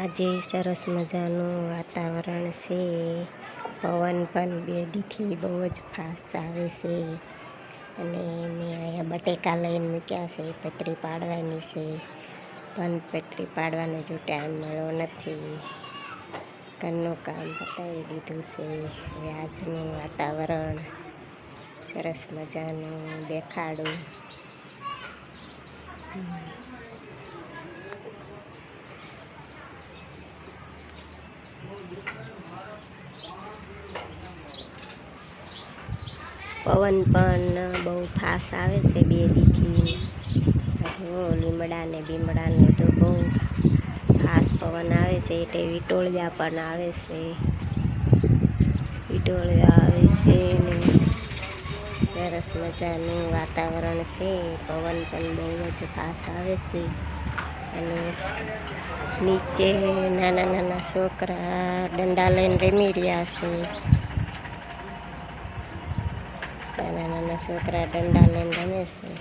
આજે સરસ મજાનું વાતાવરણ છે. પવન પણ બેડીથી બહુ જ ફાસ્ટ આવે છે. અને મેં અહીંયા બટેકા લઈને મૂક્યા છે, પતરી પાડવાની છે. પણ પતરી પાડવાનો જો ટાઈમ મળ્યો નથી. ઘરનું કામ પતાવી દીધું છે. વ્યાજનું વાતાવરણ સરસ મજાનું દેખાડું. પવન પણ બહુ ફાસ આવે છે બે દીથી જો લીમડા ને બીમડાને તો બહુ ફાસ પવન આવે છે. એટલે વિટોળિયા પણ આવે છે. વિટોળિયા આવે છે ને સરસ મજાનું વાતાવરણ છે. પવન પણ બહુ જ ફાસ આવે છે. અને નીચે નાના નાના છોકરા દંડા લઈને રમી રહ્યા છે. નાના નાના છોકરા દંડા લઈને રમે છે.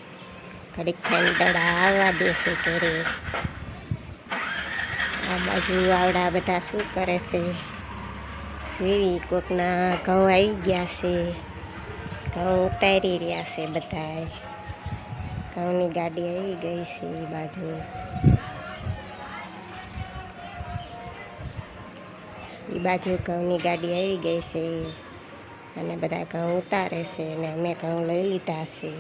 ઘડીક થઈને દડા આવવા દેશે ઘરે. આ બાજુ આવડા બધા શું કરે છે? જેવી કોકના ઘઉં આવી ગયા છે. ઘઉં ઉતારી રહ્યા છે બધા ઘઉંની ગાડી આવી ગઈ છે એ બાજુ. એ બાજુ ઘઉંની ગાડી આવી ગઈ છે અને બધા ઘઉં ઉતારે છે અને અમે ઘઉં લઈ લીધા છે.